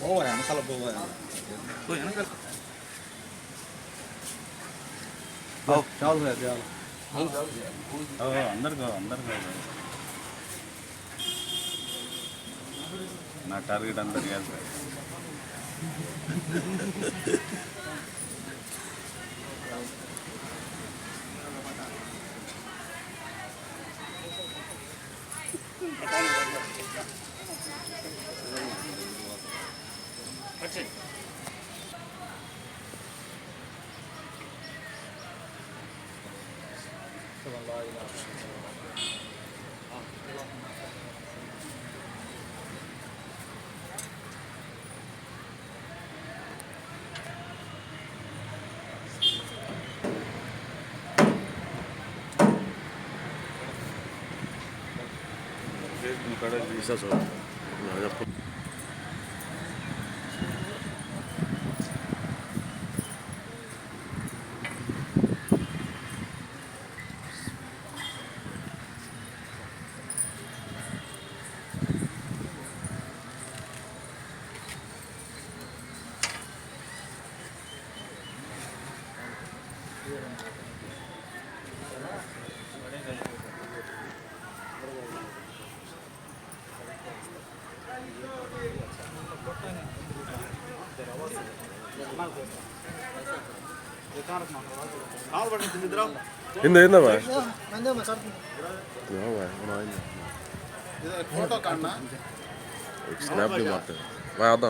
పోవాలి వెనకాల పోవాలి ఓ, వెనకాల చాలు సార్ చాలు అందరికీ అందరికీ That's it. Yukarıda bir ses var. ಹಿಂದೆ ಹಿಂದೆ ಬಾ ಸ್ನ್ಯಾಪ್ ಮಾಡ್ತೇವೆ ಬಾ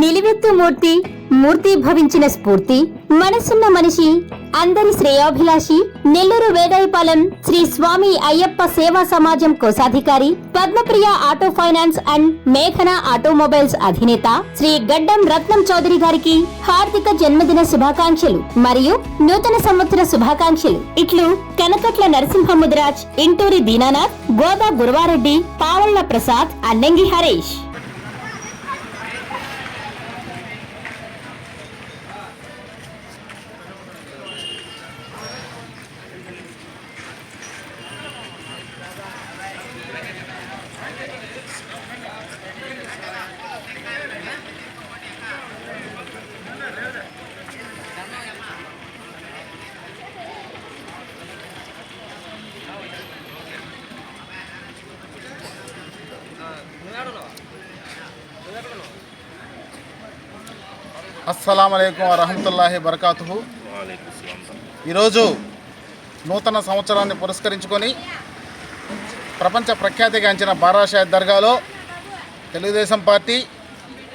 నిలువెత్తు మూర్తి మూర్తి భవించిన స్ఫూర్తి మనసున్న మనిషి అందరి శ్రేయోభిలాషి నెల్లూరు వేదాయపాలెం శ్రీ స్వామి అయ్యప్ప సేవా సమాజం కోశాధికారి పద్మప్రియ ఆటో ఫైనాన్స్ అండ్ మేఘన ఆటోమొబైల్స్ అధినేత శ్రీ గడ్డం రత్నం చౌదరి గారికి హార్దిక జన్మదిన శుభాకాంక్షలు మరియు నూతన సంవత్సర శుభాకాంక్షలు. ఇట్లు కనకట్ల నరసింహ ముదిరాజ్ ఇంటూరి దీనానాథ్ గోదా గురువారెడ్డి పావళ్ళ ప్రసాద్ అన్నంగి హరీష్. అస్సలం అయికం వరహమతుల్లాహి బరకాతుహు ఈరోజు నూతన సంవత్సరాన్ని పురస్కరించుకొని ప్రపంచ ప్రఖ్యాతిగాంచిన బారాషాహెద్ దర్గాలో తెలుగుదేశం పార్టీ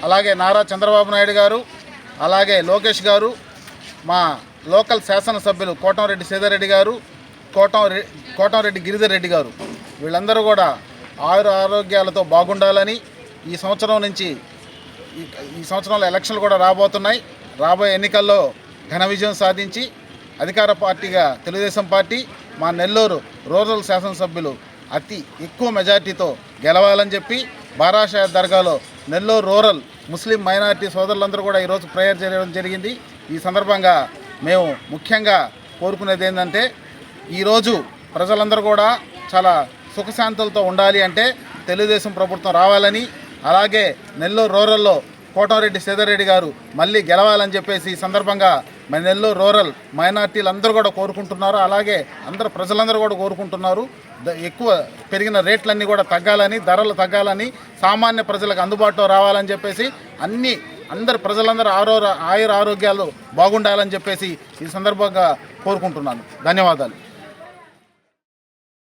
అలాగే నారా చంద్రబాబు నాయుడు గారు అలాగే లోకేష్ గారు మా లోకల్ శాసనసభ్యులు కోటంరెడ్డి సీతారెడ్డి గారు కోటం రె- కోటంరెడ్డి గిరిధర్ రెడ్డి గారు. వీళ్ళందరూ కూడా ఆయుర ఆరోగ్యాలతో బాగుండాలని ఈ సంవత్సరం నుంచి ఈ ఈ సంవత్సరంలో ఎలక్షన్లు కూడా రాబోతున్నాయి. రాబోయే ఎన్నికల్లో ఘన విజయం సాధించి అధికార పార్టీగా తెలుగుదేశం పార్టీ మా నెల్లూరు రూరల్ శాసనసభ్యులు అతి ఎక్కువ మెజార్టీతో గెలవాలని చెప్పి బారాషా దర్గాలో నెల్లూరు రూరల్ ముస్లిం మైనారిటీ సోదరులందరూ కూడా ఈరోజు ప్రేయర్ చేయడం జరిగింది. ఈ సందర్భంగా మేము ముఖ్యంగా కోరుకునేది ఏంటంటే ఈరోజు ప్రజలందరూ కూడా చాలా సుఖశాంతులతో ఉండాలి అంటే తెలుగుదేశం ప్రభుత్వం రావాలని అలాగే నెల్లూరు రూరల్లో కోటారెడ్డి సీతారెడ్డి గారు మళ్ళీ గెలవాలని చెప్పేసి ఈ సందర్భంగా మన నెల్లూరు రూరల్ మైనార్టీలు అందరూ కూడా కోరుకుంటున్నారు. అలాగే అందరు ప్రజలందరూ కూడా కోరుకుంటున్నారు. ఎక్కువ పెరిగిన రేట్లన్నీ కూడా తగ్గాలని ధరలు తగ్గాలని సామాన్య ప్రజలకు అందుబాటులో రావాలని చెప్పేసి అన్ని అందరు ప్రజలందరూ ఆరో ఆయుర ఆరోగ్యాలు బాగుండాలని చెప్పేసి ఈ సందర్భంగా కోరుకుంటున్నాను. ధన్యవాదాలు.